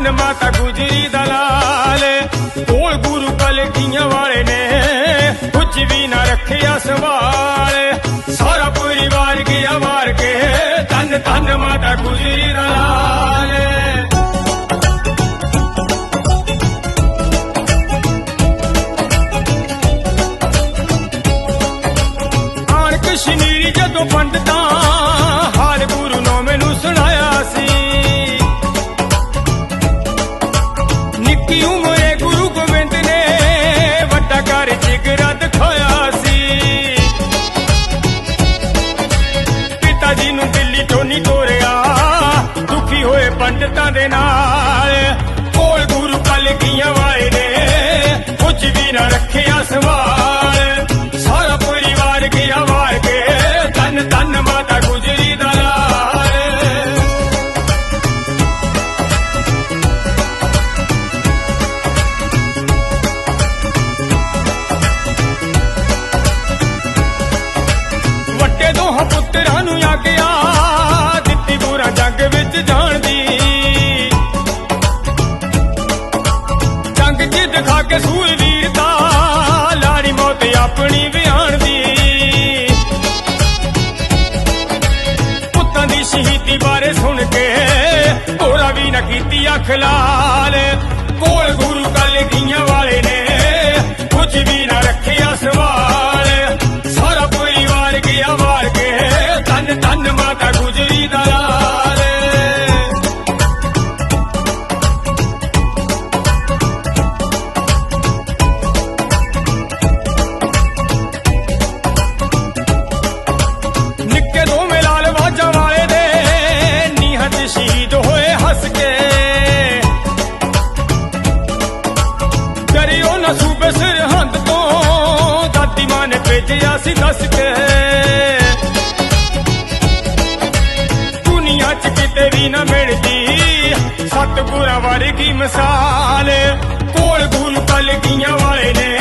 ਮਾਤਾ ਗੁਜਰੀ ਦਲਾਲ। ਕੋਲ ਗੁਰੂ ਕਲਗੀਆਂ ਵਾਲੇ ਨੇ ਕੁਝ ਵੀ ਨਾ ਰੱਖਿਆ ਸਵਾਲ। ਸਾਰਾ ਪਰਿਵਾਰ ਗਿਆ ਵਾਰ ਕੇ, ਧੰਨ ਧੰਨ ਮਾਤਾ ਗੁਜਰੀ ਦਲਾਲ। ਆਣ ਕਸ਼ਮੀਰੀ ਜਦੋਂ ਪੰਡਤਾਂ ਪੰਡਤਾਂ ਦੇ ਨਾਲ। ਕੋਲ ਗੁਰੂ ਕਲਗੀਆਂ ਵਾਲੇ ਨੇ ਕੁਝ ਵੀ ਨਾ ਰੱਖਿਆ ਸਵਾਲ। ਸਾਰਾ ਪਰਿਵਾਰ ਗਿਆ ਵਾਰ ਕੇ, ਧੰਨ ਧੰਨ ਮਾਤਾ ਗੁਜਰੀ ਦਾ ਵੱਡੇ ਦੋਹਾਂ ਪੁੱਤਰਾਂ ਨੂੰ ਆ ਕੇ ਦੀ ਬਾਰੇ ਸੁਣ ਕੇ ਹੋਰਾ ਵੀ ਨਾ ਕੀਤੀ ਅੱਖ ਲਾਲ। ਕੋਲ ਗੁਰੂ ਕਲਗੀਆਂ ਵਾਲੇ ਨੇ ਭੇਜਿਆ ਸੀ ਦੱਸ ਕੇ। ਦੁਨੀਆ 'ਚ ਕਿਤੇ ਵੀ ਨਾ ਮਿਲਦੀ। ਸਤਗੁਰਾਂ ਵਰਗੀ ਮਿਸਾਲ। ਕੋਲ ਗੁਣ ਪਲਕੀਆਂ ਵਾਲੇ ਨੇ।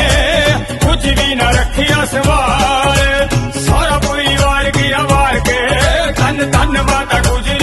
ਕੁਝ ਵੀ ਨਾ ਰੱਖਿਆ ਸਵਾਲ। ਸਾਰਾ ਪਰਿਵਾਰ ਗਿਆ ਵਾਰ ਕੇ। ਧੰਨ ਧੰਨ ਮਾਤਾ ਗੁਜਰੀ